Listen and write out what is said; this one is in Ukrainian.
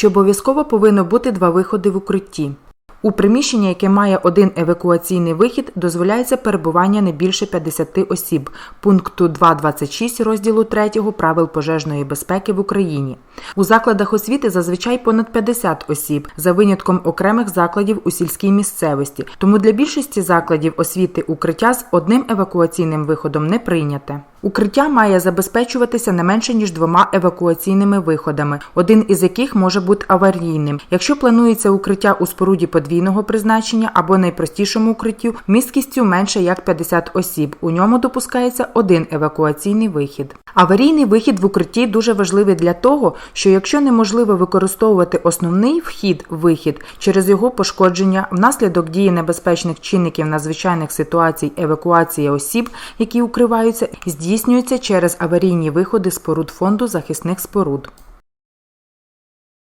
Чи обов'язково повинно бути два виходи в укритті? У приміщенні, яке має один евакуаційний вихід, дозволяється перебування не більше 50 осіб. Пункту 2.26 розділу 3 правил пожежної безпеки в Україні. У закладах освіти зазвичай понад 50 осіб, за винятком окремих закладів у сільській місцевості. Тому для більшості закладів освіти укриття з одним евакуаційним виходом не прийняте. Укриття має забезпечуватися не менше ніж двома евакуаційними виходами, один із яких може бути аварійним. Якщо планується укриття у споруді подвійного призначення або найпростішому укриттю місткістю менше як 50 осіб, у ньому допускається один евакуаційний вихід. Аварійний вихід в укритті дуже важливий для того, що якщо неможливо використовувати основний вхід-вихід через його пошкодження внаслідок дії небезпечних чинників надзвичайних ситуацій евакуація осіб, які укриваються, здійснюється через аварійні виходи споруд фонду захисних споруд.